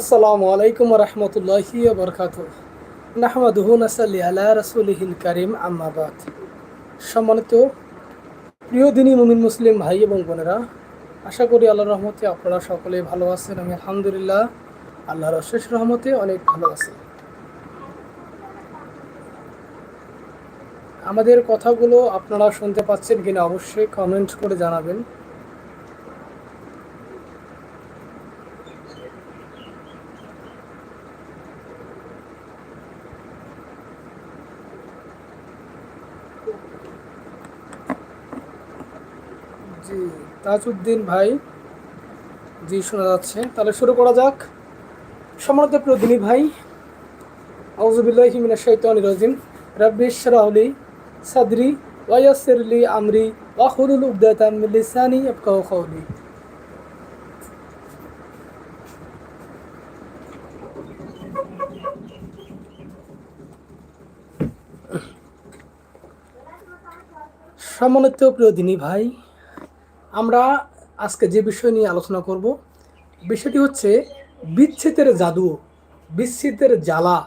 আসসালামু আলাইকুম রহমতুল্লাহি বরকাত নাহমাদুহু নাসাল্লি আলা রাসূলিহিল কারিম আম্মাবাদ সম্মানিত প্রিয় দিনী মুমিন মুসলিম ভাই এবং বোনেরা, আশা করি আল্লাহর রহমতে আপনারা সকলে ভালো আছেন। আমি আলহামদুলিল্লাহ আল্লাহর অশেষ রহমতে অনেক ভালো আছি। আমাদের কথাগুলো আপনারা শুনতে পাচ্ছেন কিনা অবশ্যই কমেন্ট করে জানাবেন। জি, তাজউদ্দিন ভাই। জি, শোনা যাচ্ছে। তাহলে শুরু করা যাক। সম্মানিত প্রিয় দিনী ভাই আউজুবিল্লাহি মিনাশ শাইতানির রাজিম। রাব্বি ইশরাহ লি সাদরি ওয়া আমরি ওয়া হুলুল উকদাতাম মিন লিসানি ইয়াফকাহু কাওলি। সম্মানিত প্রিয় দিনী ভাই আমরা আজকে যে বিষয় নিয়ে আলোচনা করব, বিষয়টি হচ্ছে বিচ্ছেদের জাদু, বিচ্ছেদের জ্বালা।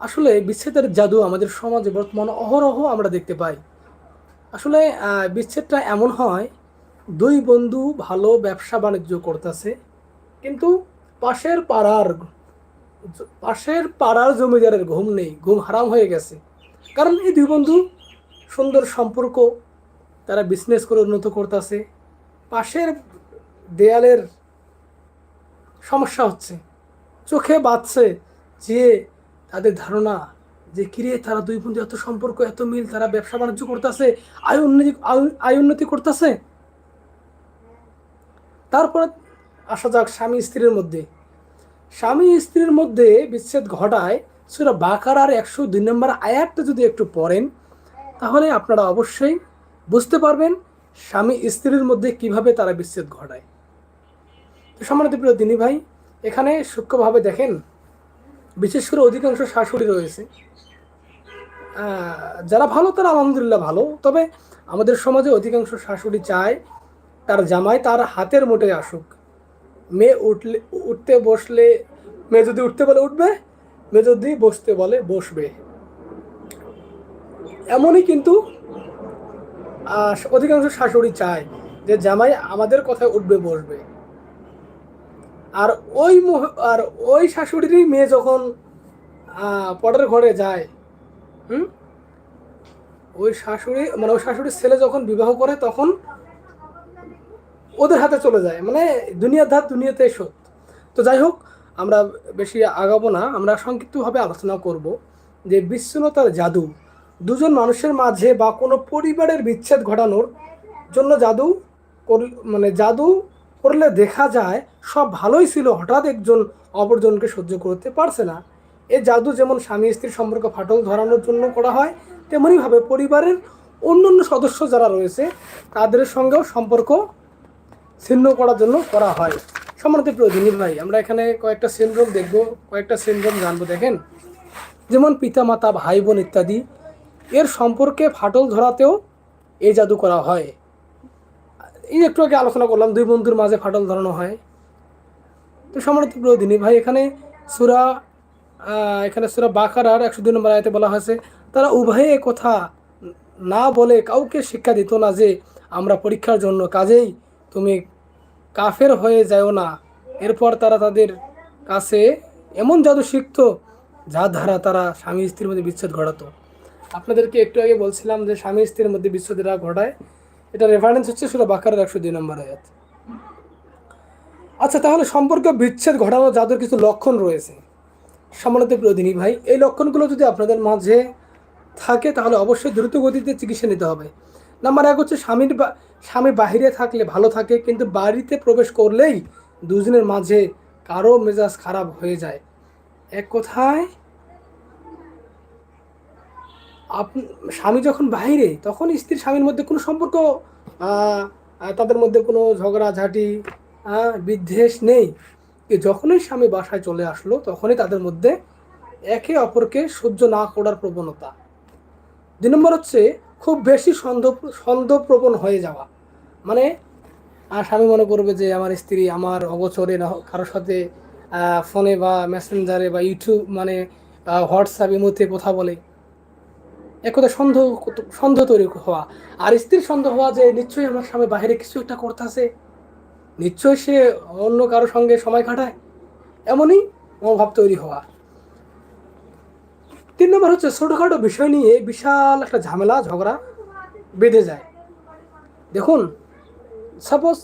আসলে বিচ্ছেদের জাদু আমাদের সমাজে বর্তমানে অহরহ আমরা দেখতে পাই। আসলে বিচ্ছেদটা এমন হয়, দুই বন্ধু ভালো ব্যবসা বাণিজ্য করতেছে, কিন্তু পাশের পাড়ার পাশের পাড়ার জমিদারের ঘুম নেই, ঘুম হারাম হয়ে গেছে। কারণ এই দুই বন্ধু সুন্দর সম্পর্ক তারা বিজনেস করে উন্নত করতেছে। পাশের দেয়ালের সমস্যা হচ্ছে, চোখে বাঁচছে যে তাদের ধারণা যে কিরে তারা দুই বন্ধু এত সম্পর্ক, এত মিল, তারা ব্যবসা বাণিজ্য করতেছে, আয় উন্নতি, আয়- উন্নতি করতেছে। তারপরে আসা যাক স্বামী স্ত্রীর মধ্যে। স্বামী স্ত্রীর মধ্যে বিচ্ছেদ ঘটায় সেটা বাকার আর একশো দুই নম্বর আয়াতটা যদি একটু পড়েন, তাহলে আপনারা অবশ্যই বুঝতে পারবেন স্বামী স্ত্রীর মধ্যে কীভাবে তারা বিচ্ছেদ ঘটায়। তো সম্মানিত প্রিয় দিনী ভাই, এখানে সূক্ষ্মভাবে দেখেন, বিশেষ করে অধিকাংশ শাশুড়ি রয়েছে। যারা ভালো, তারা আলহামদুলিল্লাহ ভালো। তবে আমাদের সমাজে অধিকাংশ শাশুড়ি চায় তার জামাই তার হাতের মোটে আসুক। মেয়ে উঠলে, উঠতে বসলে, মেয়ে যদি উঠতে বলে উঠবে, মেয়ে যদি বসতে বলে বসবে। এমনই কিন্তু অধিকাংশ শাশুড়ি চায় যে জামাই আমাদের কথায় উঠবে, বসবে। আর ওই আর ওই শাশুড়িরই মেয়ে যখন পটের ঘরে যায়, হুম? ওই শাশুড়ি মানে ওই শাশুড়ির ছেলে যখন বিবাহ করে, তখন ওদের হাতে চলে যায়। মানে দুনিয়ার ধার দুনিয়াতে শোধ তো যাই হোক, আমরা বেশি আগাবো না। আমরা সংক্ষিপ্তভাবে আলোচনা করব যে বিচ্ছিন্নতার জাদু দুজন মানুষের মাঝে বা কোনো পরিবারের বিচ্ছেদ ঘটানোর জন্য জাদু মানে জাদু করলে দেখা যায় সব ভালোই ছিল, হঠাৎ একজন অপরজনকে সহ্য করতে পারছে না। এ জাদু যেমন স্বামী স্ত্রীর সম্পর্ক ফাটল ধরানোর জন্য করা হয় তেমনইভাবে পরিবারের অন্য অন্য সদস্য যারা রয়েছে, তাদের সঙ্গেও সম্পর্ক ছিন্ন করার জন্য করা হয়। সম্মানিত প্রিয় দিনী ভাই, আমরা এখানে কয়েকটা সিনড্রোম দেখব, কয়েকটা সিনড্রোম জানব দেখেন। যেমন পিতামাতা, ভাই বোন ইত্যাদি। এর সম্পর্কে ফাটল ধরাতেও এই জাদু করা হয়। এই একটু আগে আলোচনা করলাম, দুই বন্ধুর মাঝে ফাটল ধরানো হয়। তো সম্মানিত প্রিয় দিনী ভাই, এখানে সুরা এখানে সুরা বাকারার একশো দুই নম্বর আয়তে বলা হয়েছে, তারা উভয়ে কথা না বলে কাউকে শিক্ষা দিত না যে, আমরা পরীক্ষার জন্য কাজেই তুমি কাফের হয়ে যাও না। এরপর তারা তাদের কাছে এমন জাদু শিখতো যার দ্বারা তারা স্বামী স্ত্রীর মধ্যে বিচ্ছেদ ঘটাতো। আপনাদেরকে একটু আগে বলছিলাম যে স্বামী স্ত্রীর মধ্যে বিচ্ছেদরা ঘটায়। এটা রেফারেন্স হচ্ছে সুরা বাকারের একশো দুই নম্বর আয়াত। আচ্ছা তাহলে সম্পর্ক বিচ্ছেদ ঘটানো যাদের কিছু লক্ষণ রয়েছে। সম্মানিত প্রিয়দিনী ভাই, এই লক্ষণগুলো যদি আপনাদের মাঝে থাকে, তাহলে অবশ্যই দ্রুত গতিতে চিকিৎসা নিতে হবে। নাম্বার এক হচ্ছে স্বামীর স্বামী বাহিরে থাকলে ভালো থাকে, কিন্তু বাড়িতে প্রবেশ করলেই দুজনের মাঝে কারও মেজাজ খারাপ হয়ে যায়। এক কথায় স্বামী যখন বাইরে, তখন স্ত্রী স্বামীর মধ্যে কোনো সম্পর্ক তাদের মধ্যে কোনো ঝগড়াঝাটি বিদ্বেষ নেই। যখনই স্বামী বাসায় চলে আসলো, তখনই তাদের মধ্যে একে অপরকে সহ্য না করার প্রবণতা। দুই নম্বর হচ্ছে, খুব বেশি সন্দেহ সন্দেহপ্রবণ হয়ে যাওয়া। মানে আর স্বামী মনে করবে যে, আমার স্ত্রী আমার অগোচরে না, কারোর সাথে ফোনে বা মেসেঞ্জারে বা ইউটিউব মানে হোয়াটসঅ্যাপ ইমোতে কথা বলে। এক কথা সন্দেহ সন্দেহ তৈরি হওয়া। আর স্ত্রীর সন্দেহ হওয়া যে নিশ্চয়ই আমার স্বামী বাইরে কিছু একটা করতেছে। নিশ্চয়ই সে অন্য কারোর সঙ্গে সময় কাটায়। এমনই মনোভাব তৈরি হওয়া। তিন নম্বর হচ্ছে ছোটোখাটো বিষয় নিয়ে বিশাল একটা ঝামেলা, ঝগড়া বেঁধে যায়। দেখুন সাপোজ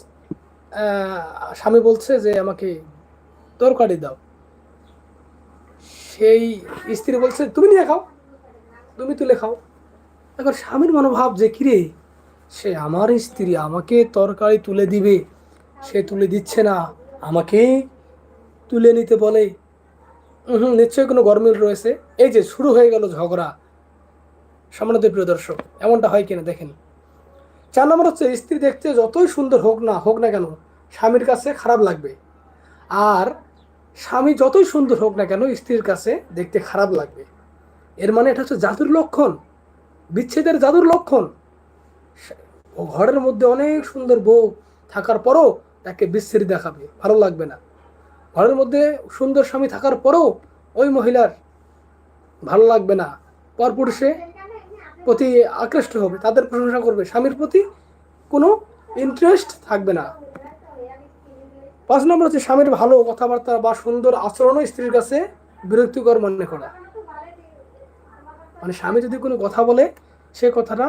স্বামী বলছে যে আমাকে তরকারি দাও। সেই স্ত্রী বলছে, তুমি নিয়ে খাও। তুমি তুলে খাও। এখন স্বামীর মনোভাব যে কিরে সে আমার স্ত্রী, আমাকে তরকারি তুলে দিবে। সে তুলে দিচ্ছে না, আমাকে তুলে নিতে বলে। হুম নিশ্চয়ই কোনো গরমিল রয়েছে। এই যে, শুরু হয়ে গেল ঝগড়া। সম্মানিত প্রিয় দর্শক, এমনটা হয় কিনা দেখেন। চার নম্বর হচ্ছে, স্ত্রী দেখতে যতই সুন্দর হোক না হোক না কেন, স্বামীর কাছে খারাপ লাগবে। আর স্বামী যতই সুন্দর হোক না কেন, স্ত্রীর কাছে দেখতে খারাপ লাগবে। এর মানে এটা হচ্ছে জাদুর লক্ষণ, বিচ্ছেদের জাদুর লক্ষণ। ও ঘরের মধ্যে অনেক সুন্দর বউ থাকার পরও তাকে বিচ্ছেদ দেখাবে, ভালো লাগবে না। ঘরের মধ্যে সুন্দর স্বামী থাকার পরও ওই মহিলার ভালো লাগবে না। পরপুরুষে প্রতি আকৃষ্ট হবে, তাদের প্রশংসা করবে, স্বামীর প্রতি কোনো ইন্টারেস্ট থাকবে না। পাঁচ নম্বর হচ্ছে স্বামীর ভালো কথাবার্তা বা সুন্দর আচরণও স্ত্রীর কাছে বিরক্তিকর মনে করা। মানে স্বামী যদি কোনো কথা বলে, সে কথাটা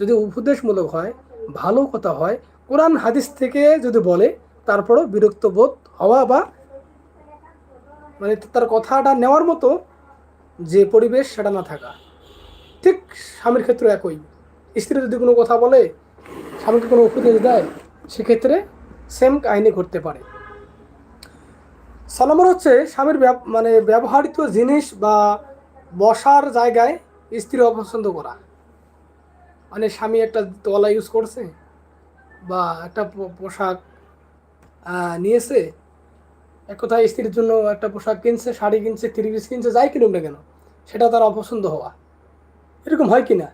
যদি উপদেশমূলক হয়, ভালো কথা হয়, কোরআন হাদিস থেকে যদি বলে, তারপরও বিরক্ত বোধ হওয়া বা মানে তার কথাটা নেওয়ার মতো যে পরিবেশ সেটা না থাকা। ঠিক স্বামীর ক্ষেত্রে একই। স্ত্রী যদি কোনো কথা বলে, স্বামীকে কোনো উপদেশ দেয়, সেক্ষেত্রে সেম কাহিনী ঘটতে পারে। নম্বর হচ্ছে স্বামীর মানে ব্যবহৃত জিনিস বা বসার জায়গায় স্ত্রী অপছন্দ করা। মানে স্বামী একটা তোলা ইউজ করছে বা একটা পোশাক নিয়েছে, এক কথায় স্ত্রীর জন্য একটা পোশাক কিনছে, শাড়ি কিনছে, থ্রি পিস কিনছে, যাই কিনুক না কেন, সেটা তার অপছন্দ হওয়া। এরকম হয় কি না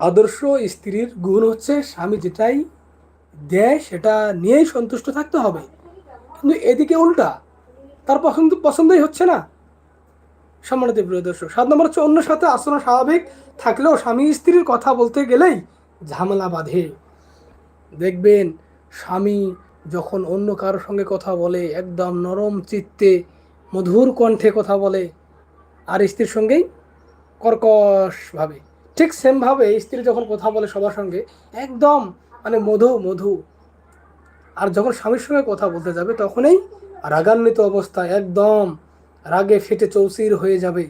আদর্শ স্ত্রীর গুণ হচ্ছে স্বামী যেটাই দেয়, সেটা নিয়েই সন্তুষ্ট থাকতে হবে। কিন্তু এদিকে উল্টা, তার পছন্দ, পছন্দই হচ্ছে না। সম্মানিত প্রিয় দর্শক, সাত নম্বর হচ্ছে অন্য সাথে আচরণ স্বাভাবিক থাকলেও স্বামী স্ত্রীর কথা বলতে গেলেই ঝামেলা বাঁধে। দেখবেন স্বামী যখন অন্য কারোর সঙ্গে কথা বলে, একদম নরম চিত্তে, মধুর কণ্ঠে কথা বলে, আর স্ত্রীর সঙ্গেই কর্কশভাবে ঠিক সেমভাবে স্ত্রী যখন কথা বলে সবার সঙ্গে, একদম মানে মধু মধু। আর যখন স্বামীর সঙ্গে কথা বলতে যাবে, তখনই রাগান্বিত অবস্থা একদম রাগে ফেটে চৌচির হয়ে যাবে।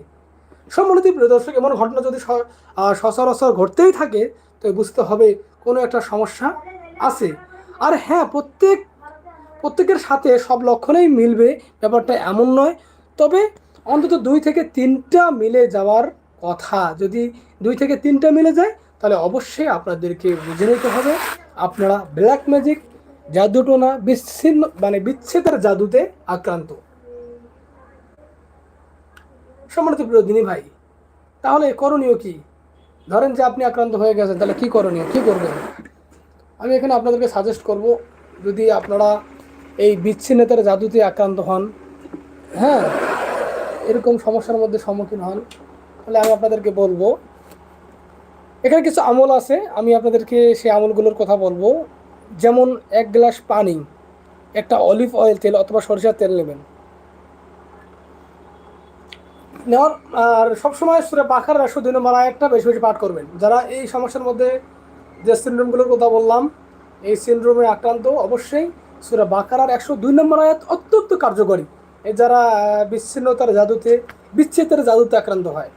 সম্মানিত প্রিয় দর্শক, এমন ঘটনা যদি সচরাচর ঘটতেই থাকে, তো বুঝতে হবে কোনো একটা সমস্যা আছে। আর হ্যাঁ প্রত্যেক, প্রত্যেকের সাথে সব লক্ষণেই মিলবে, ব্যাপারটা এমন নয়। তবে অন্তত দুই থেকে তিনটা মিলে যাওয়ার কথা। যদি দুই থেকে তিনটা মিলে যায়, তাহলে অবশ্যই আপনাদেরকে বুঝে নিতে হবে। আপনারা ব্ল্যাক ম্যাজিক জাদুটোনা বিচ্ছিন্ন মানে বিচ্ছেদের জাদুতে আক্রান্ত। সম্মানিত প্রিয় দিনী ভাই, তাহলে করণীয় কি? ধরেন যে আপনি আক্রান্ত হয়ে গেছেন, তাহলে কি করণীয়? কি করবেন? আমি এখানে আপনাদেরকে সাজেস্ট করব, যদি আপনারা এই বিচ্ছিন্নতার জাদুতে আক্রান্ত হন হ্যাঁ এরকম সমস্যার মধ্যে সম্মুখীন হন, তাহলে আমি আপনাদেরকে বলব, এখানে কিছু আমল আছে, আমি আপনাদেরকে সেই আমলগুলোর কথা বলব। যেমন এক গ্লাস পানি, একটা অলিভ অয়েল তেল অথবা সরিষার তেল নেবেন। নেওয়ার, আর সবসময় সুরে পাখার একশো দুই নম্বর আয়াতটা বেশি বেশি পাঠ করবেন। যারা এই সমস্যার মধ্যে যে সিনড্রোমগুলোর কথা বললাম, এই সিনড্রোমে আক্রান্ত, অবশ্যই সুরা বাকারার একশো দুই নম্বর আয়াত অত্যন্ত কার্যকরী। এ যারা বিচ্ছিন্নতার জাদুতে, বিচ্ছেদের জাদুতে আক্রান্ত হয়।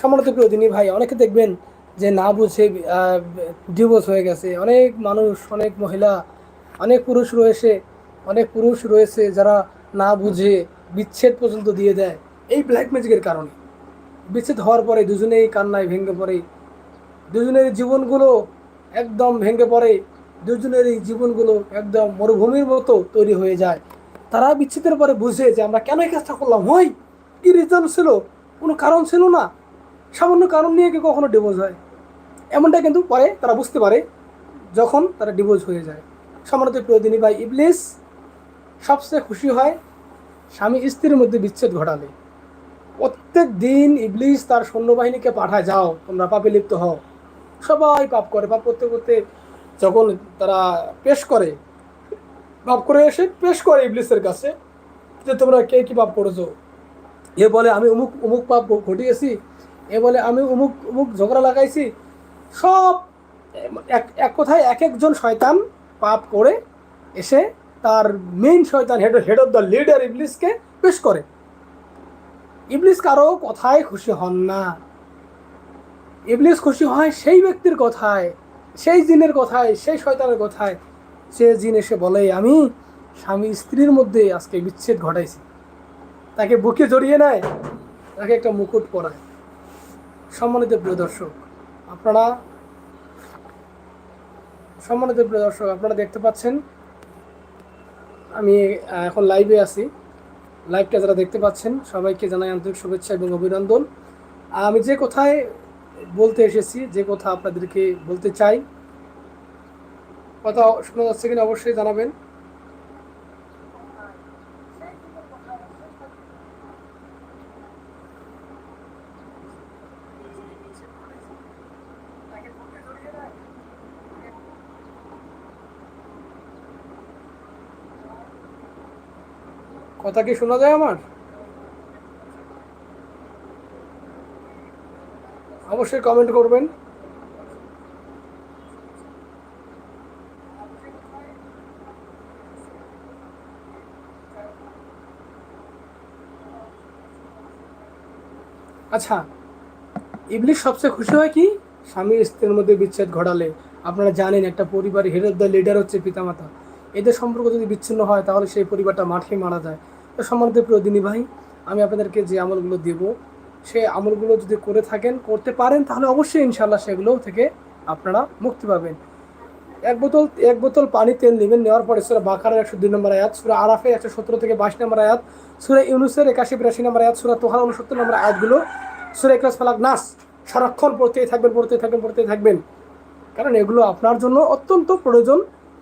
সম্মানিত প্রিয় দিনী ভাই, অনেকে দেখবেন যে না বুঝে ডিভোর্স হয়ে গেছে। অনেক মানুষ, অনেক মহিলা, অনেক পুরুষ রয়েছে, অনেক পুরুষ রয়েছে যারা না বুঝে বিচ্ছেদ পর্যন্ত দিয়ে দেয়। এই ব্ল্যাক ম্যাজিকের কারণে। বিচ্ছেদ হওয়ার পরে দুজনেই কান্নায় ভেঙে পড়ে। দুজনের জীবনগুলো একদম ভেঙে পড়ে। দুজনের এই জীবনগুলো একদম মরুভূমির মতো তৈরি হয়ে যায়। তারা বিচ্ছেদের পরে বুঝে যে আমরা কেন এই কাজটা করলাম? হয় কি রিজন ছিল? কোনো কারণ ছিল না। সামান্য কারণ নিয়ে কি কখনো ডিভোর্স হয়? এমনটা কিন্তু পরে তারা বুঝতে পারে, যখন তারা ডিভোর্স হয়ে যায়। সম্মানিত প্রিয় দিনী ভাই ইবলিস সবচেয়ে খুশি হয়। স্বামী স্ত্রীর মধ্যে বিচ্ছেদ ঘটালে। প্রত্যেক দিন ইবলিশ তার সৈন্যবাহিনীকে পাঠায়, যাও, তোমরা পাপে লিপ্ত হও। সবাই পাপ করে, পাপ করতে করতে যখন তারা পেশ করে, পাপ করে এসে পেশ করে ইবলিসের কাছে যে, তোমরা কে কি পাপ করেছ? এ বলে, আমি অমুক অমুক পাপ ঘটিয়েছি, এ বলে, আমি অমুক অমুক ঝগড়া লাগাইছি। সব এক এক কথায় এক একজন শয়তান পাপ করে এসে তার মেইন শয়তান head head of the leader ইবলিসকে পেশ করে। ইবলিস কারও কথায় খুশি হন না। ইবলিস খুশি হয় সেই ব্যক্তির কথায়, সেই জিনের কথায়, সেই শয়তানের কথায়। সে জিন এসে বলে, আমি স্বামী স্ত্রীর মধ্যে আজকে বিচ্ছেদ ঘটাইছি। তাকে বুকে জড়িয়ে নেয়, তাকে একটা মুকুট পরায়। সম্মানিত প্রিয় দর্শক, আপনারা, সম্মানিত প্রিয় দর্শক, আপনারা দেখতে পাচ্ছেন আমি এখন লাইভে আছি। লাইভটা যারা দেখতে পাচ্ছেন, সবাইকে জানাই আন্তরিক শুভেচ্ছা এবং অভিনন্দন। আমি যে কথায় বলতে এসেছি, যে কথা আপনাদেরকে বলতে চাই, কথা শোনা যাচ্ছে কিনা অবশ্যই জানাবেন। কথা কি শোনা যায় আমার? অবশ্যই কমেন্ট করবেন। আচ্ছা ইবলিশ সবচেয়ে খুশি হয় কি? স্বামী স্ত্রীর মধ্যে বিচ্ছেদ ঘটালে। আপনারা জানেন একটা পরিবারে হেড দ্য লিডার হচ্ছে পিতামাতা। এদের সম্পর্ক যদি বিচ্ছিন্ন হয়, তাহলে সেই পরিবারটা মাঠে মারা যায়। তো সম্মানিত প্রিয় দিনী ভাই আমি আপনাদেরকে যে আমলগুলো দেব, সেই আমলগুলো যদি করে থাকেন, করতে পারেন, তাহলে অবশ্যই ইনশাল্লাহ সেগুলো থেকে আপনারা মুক্তি পাবেন। এক বোতল এক বোতল পানি তেল নেবেন, নেওয়ার পরে সুরা বাকারের একশো দুই নম্বর আয়াত, সুরা আরাফে একশো সতেরো থেকে বাইশ নম্বর আয়াত, সুরা ইউনুসের একাশি, বিরাশি নম্বর আয়াত, সুরা তোহার উনসত্তর নম্বর আয়াতগুলো সুরা ইকলাস ফালাক নাস, সারাক্ষণ পড়তেই থাকবেন পড়তেই থাকবেন পড়তেই থাকবেন। কারণ এগুলো আপনার জন্য অত্যন্ত প্রয়োজন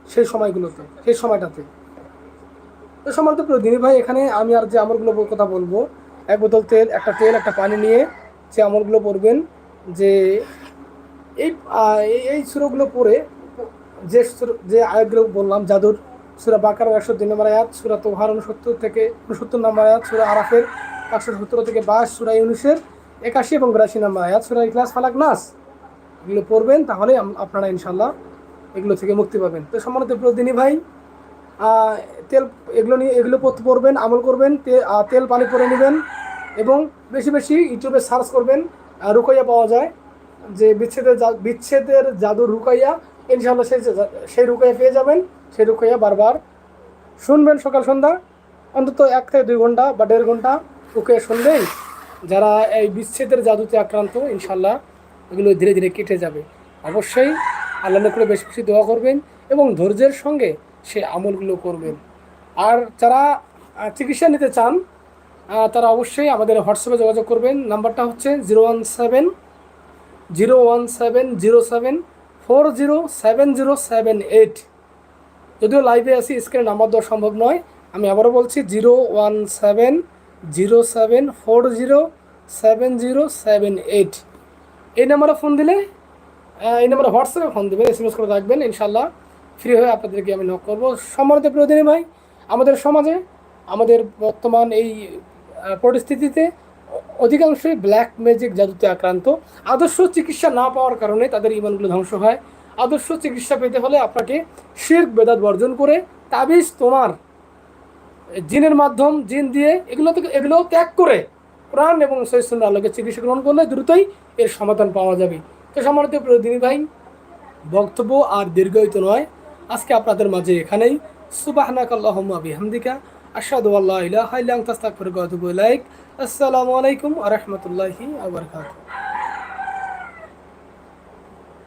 সেই সময়গুলোতে, সেই সময়টাতে। তো সম্মানিত প্রিয় দিনী ভাই, এখানে আমি আর যে আমলগুলো কথা বলব, এক বোতল তেল, একটা তেল, একটা পানি নিয়ে যে আমলগুলো পড়বেন যে এই এই- সুরগুলো পড়ে যে সূরা- যে আয়াতগুলো বললাম, জাদুর সুরা বাকার একশো দুই নম্বর আয়াত, সুরা তোহার উনসত্তর থেকে উনসত্তর নম্বর আয়াত, সুরা আরাফের একশো সত্তর থেকে বাইশ, সুরা ইউনুসের একাশি এবং বিরাশি নম্বর আয়াত, সুরা ইখলাস ফালাক নাস। এগুলো পড়বেন তাহলে আপনারা ইনশাল্লাহ এগুলো থেকে মুক্তি পাবেন। তো সম্মানিত প্রতিদিনী ভাই তেল, এগুলো নিয়ে, এগুলো পড়তে পড়বেন, আমল করবেন তেল, পানি পরে নেবেন এবং বেশি বেশি ইউটিউবে সার্চ করবেন রুকাইয়া পাওয়া যায়। যে বিচ্ছেদের বিচ্ছেদের জাদু রুকাইয়া ইনশাল্লাহ সেই সেই রুকাইয়া পেয়ে যাবেন। সেই রুকাইয়া বারবার শুনবেন সকাল সন্ধ্যা, অন্তত এক থেকে দুই ঘণ্টা বা দেড় ঘণ্টা রুকাইয়া শুনলেই যারা এই বিচ্ছেদের জাদুতে আক্রান্ত ইনশাল্লাহ এগুলো ধীরে ধীরে কেটে যাবে। অবশ্যই আল্লাহ করে বেশি বেশি দোয়া করবেন এবং ধৈর্যের সঙ্গে সে আমলগুলো করবেন। আর যারা চিকিৎসা নিতে চান তারা অবশ্যই আমাদের হোয়াটসঅ্যাপে যোগাযোগ করবেন। নাম্বারটা হচ্ছে zero one seven, zero one seven zero seven, four zero seven zero seven eight. যদিও লাইভে আসি স্ক্রিনে নাম্বার দেওয়া সম্ভব নয়। আমি আবারও বলছি, zero one seven zero seven, four zero seven zero seven eight. এই নাম্বারে ফোন দিলে এই নম্বরে হোয়াটসঅ্যাপে ফোন দেবেন এস এম এস করে রাখবেন ইনশাল্লাহ ফ্রি হয়ে আপনাদেরকে আমি নক করব। সম্মানিত প্রিয়দিনী ভাই, আমাদের সমাজে, আমাদের বর্তমান এই পরিস্থিতিতে অধিকাংশই ব্ল্যাক ম্যাজিক জাদুতে আক্রান্ত। আদর্শ চিকিৎসা না পাওয়ার কারণে তাদের ইমানগুলো ধ্বংস হয়। আদর্শ চিকিৎসা পেতে হলে আপনাকে শির্ক, বেদাত বর্জন করে তাবিজ তোমার জিনের মাধ্যম, জিন দিয়ে এগুলো থেকে, এগুলো ত্যাগ করে প্রাণ এবং সৈসুন্দ আলোকে চিকিৎসা গ্রহণ করলে দ্রুতই এর সমাধান পাওয়া যাবে। তো সম্মানিত প্রতিনিধি ভাই, বক্তব্য আর দীর্ঘায়িত নয়। আজকে আপনাদের মাঝে এখানেই। সুবাহিকা বিহামদিকা আসসালামু আলাইকুম আ রহমতুল্লাহি ওয়া বারাকাতুহু।